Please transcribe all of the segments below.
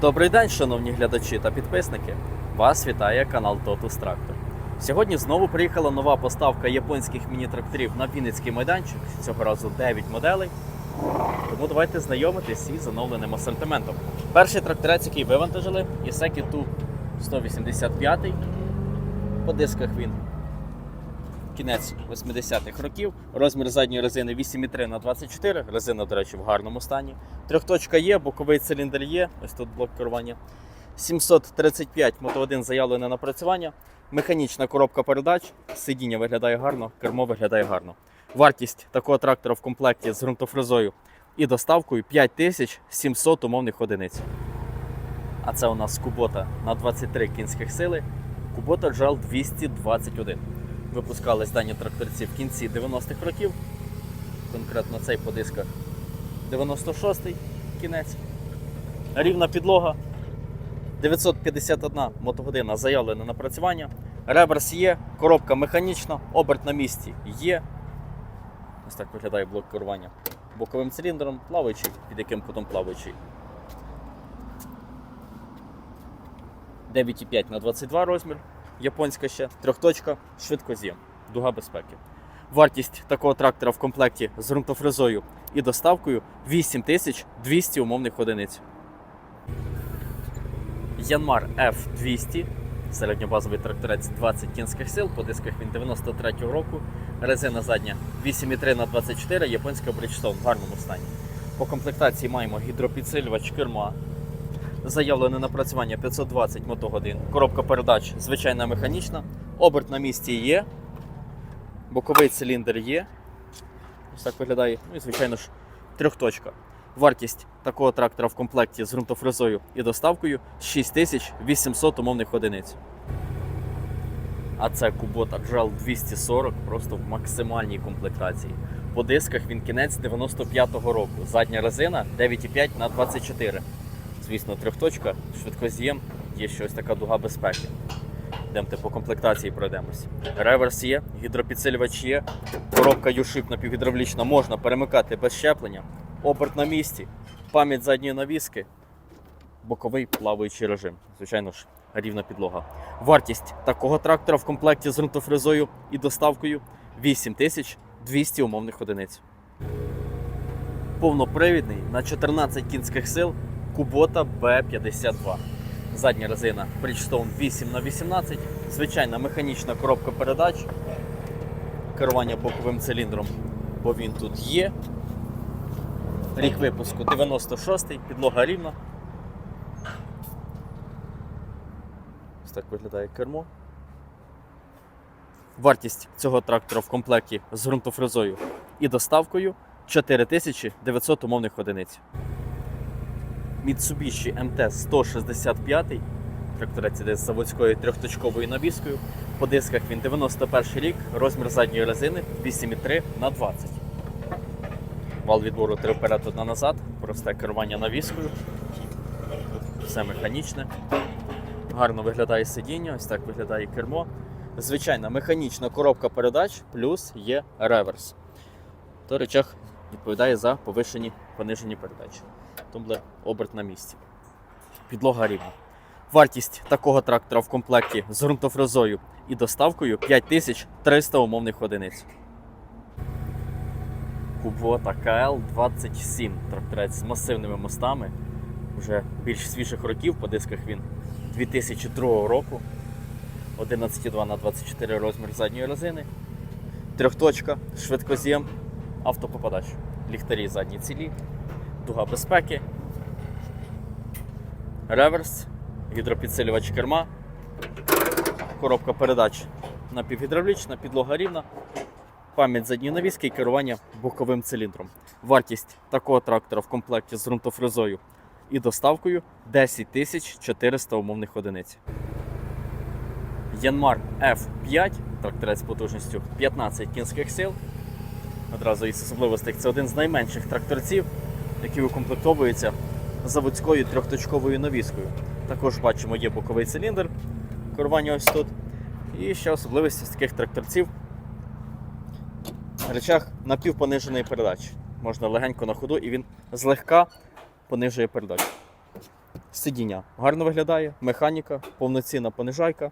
Добрий день, шановні глядачі та підписники. Вас вітає канал Totus Tractor. Сьогодні знову приїхала нова поставка японських міні-тракторів на Вінницький майданчик. Цього разу 9 моделей. Тому давайте знайомитись із оновленим асортиментом. Перший тракторець, який вивантажили, Ісекі Ту 185. По дисках він кінець 80-х років. Розмір задньої резини 8,3 на 24. Резина, до речі, в гарному стані. Трьохточка є, боковий циліндр є. Ось тут блок керування. 735 мото 1 заявлене напрацювання. Механічна коробка передач. Сидіння виглядає гарно, кермо виглядає гарно. Вартість такого трактора в комплекті з ґрунтофрезою і доставкою 5700 умовних одиниць. А це у нас кубота на 23 кінських сили. Кубота JAL 221. Випускались дані тракторці в кінці 90-х років. Конкретно цей по дисках 96-й кінець. Рівна підлога. 951 мотогодина заявлене напрацювання. Реверс є, коробка механічна, оберт на місці є. Ось так виглядає блок керування. Боковим циліндром, плаваючий, під яким кутом плаваючий. 9,5 на 22 розмір. Японська ще, трьохточка, швидкоз'єм, дуга безпеки. Вартість такого трактора в комплекті з ґрунтофрезою і доставкою 8200 умовних одиниць. Янмар F200, середньобазовий тракторець 20 кінських сил, по дисках він 93-го року, резина задня 8,3 на 24 японська Bridgestone в гарному стані. По комплектації маємо гідропідсилювач керма, заявлене напрацювання 520 мотогодин, коробка передач звичайна механічна, оберт на місці є, боковий циліндр є. Ось так виглядає. Ну і звичайно ж трьохточка. Вартість такого трактора в комплекті з ґрунтофрезою і доставкою 6800 умовних одиниць. А це Kubota JAL 240 просто в максимальній комплектації. По дисках він кінець 95-го року. Задня резина 9,5 на 24. Звісно, трьохточка, швидкоз'єм, є ще ось така дуга безпеки. Йдемте по комплектації пройдемось. Реверс є, гідропідсилювач є, коробка U-Ship напівгідравлічна можна перемикати без щеплення, оберт на місці, пам'ять задньої навіски, боковий плаваючий режим. Звичайно ж, рівна підлога. Вартість такого трактора в комплекті з ґрунтофрезою і доставкою 8200 умовних одиниць. Повнопривідний на 14 кінських сил Kubota B52. Задня резина Bridgestone 8 на 18 звичайна механічна коробка передач, керування боковим циліндром, бо він тут є. Рік випуску 96-й, підлога рівна. Ось так виглядає кермо. Вартість цього трактора в комплекті з ґрунтофрезою і доставкою 4900 умовних одиниць. Mitsubishi MT 165 тракторець іде з заводською трьохточковою навіскою. По дисках він 91 рік, розмір задньої резини 8,3 на 20. Вал відбору три вперед, одна назад, просте керування навіскою. Все механічне. Гарно виглядає сидіння, ось так виглядає кермо. Звичайна механічна коробка передач, плюс є реверс. То речах відповідає за повишені понижені передачі. Тумблер оберт на місці. Підлога рівна. Вартість такого трактора в комплекті з ґрунтофрезою і доставкою 5300 умовних одиниць. Kubota KL27. Тракторець з масивними мостами. Вже більш свіжих років, по дисках він 2002 року. 11,2 на 24 розмір задньої резини. Трьохточка, швидкоз'єм, автопопадач. Ліхтарі задні цілі, дуга безпеки, реверс, гідропідсилювач керма, коробка передач напівгідравлічна, підлога рівна, пам'ять задньої навіски і керування боковим циліндром. Вартість такого трактора в комплекті з ґрунтофрезою і доставкою 10 400 умовних одиниць. Янмар F5, тракторець потужністю 15 кінських сил. Одразу із особливостей це один з найменших тракторців, які укомплектовуються заводською трьохточковою навіскою. Також бачимо, є боковий циліндр, керування ось тут. І ще особливість з таких тракторців речах напівпониженої передачі. Можна легенько на ходу і він злегка понижує передачу. Сидіння гарно виглядає, механіка, повноцінна понижайка,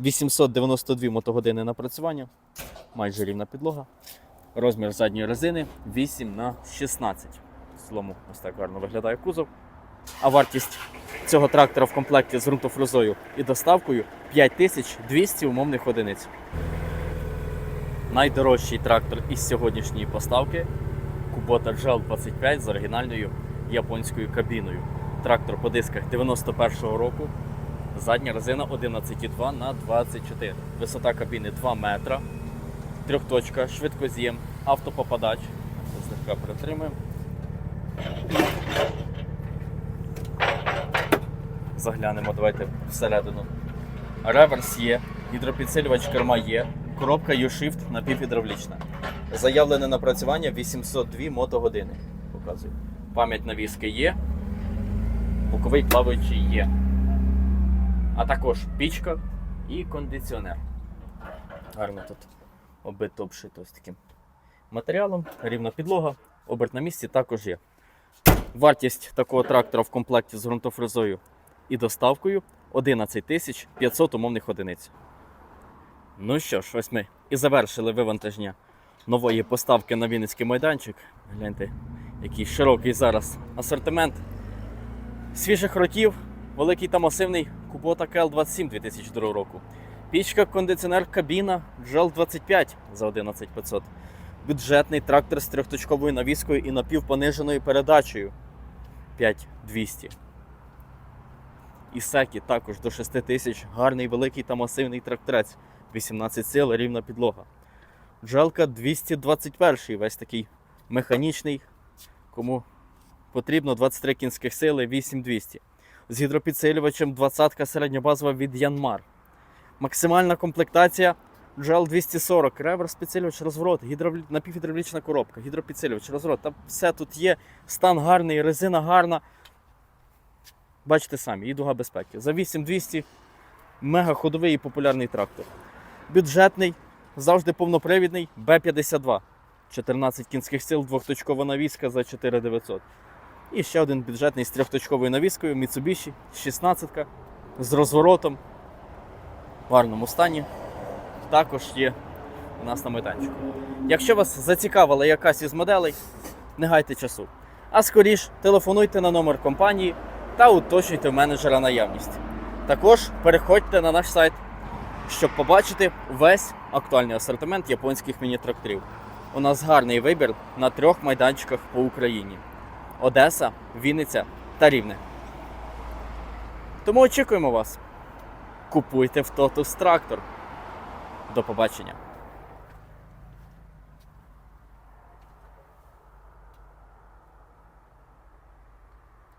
892 мотогодини напрацювання, майже рівна підлога. Розмір задньої резини 8 на 16. В ось так гарно виглядає кузов. А вартість цього трактора в комплекті з ґрунтофрезою і доставкою 5200 умовних одиниць. Найдорожчий трактор із сьогоднішньої поставки Kubota GL 25 з оригінальною японською кабіною. Трактор по дисках 91-го року. Задня резина 11,2 на 24. Висота кабіни 2 метра. Трьохточка, швидкоз'єм, автопопадач. Злегка притримуємо. Заглянемо, давайте всередину. Реверс є, гідропідсилювач керма є, коробка U-Shift напівгідравлічна. Заявлене напрацювання 802 мотогодини. Показую. Пам'ять навіски є, боковий плаваючий є. А також пічка і кондиціонер. Гарно тут оббито обшито ось таким матеріалом, рівна підлога, оберт на місці також є. Вартість такого трактора в комплекті з ґрунтофрезою і доставкою 11 тисяч 500 умовних одиниць. Ну що ж, ось ми і завершили вивантаження нової поставки на Вінницький майданчик. Гляньте, який широкий зараз асортимент свіжих ротів, великий та масивний Kubota KL27 2002 року. Пічка, кондиціонер, кабіна, GL 25 за 11500. Бюджетний трактор з трьохточковою навіскою і напівпониженою передачею 5200. Ісекі також до 6 тисяч. Гарний, великий та масивний тракторець. 18 сил, рівна підлога. Джелка 221 весь такий механічний. Кому потрібно 23 кінських сили, 8200. З гідропідсилювачем 20 середньобазова від Янмар. Максимальна комплектація GL 240, реверс підсилювач, розворот, гідравлі... напівгідравлічна коробка, гідропідсилювач, розворот. Там все тут є. Стан гарний, резина гарна. Бачите самі, і дуга безпеки. За 8200 мега ходовий і популярний трактор. Бюджетний, завжди повнопривідний, Б-52. 14 кінських сил, двохточкова навіска за 4900. І ще один бюджетний з трьохточковою навіскою Mitsubishi 16 з розворотом в гарному стані. Також є у нас на майданчику. Якщо вас зацікавила якась із моделей, не гайте часу. А скоріш телефонуйте на номер компанії та уточнюйте в менеджера наявність. Також переходьте на наш сайт, щоб побачити весь актуальний асортимент японських міні-тракторів. У нас гарний вибір на трьох майданчиках по Україні: Одеса, Вінниця та Рівне. Тому очікуємо вас. Купуйте в Totus трактор. До побачення!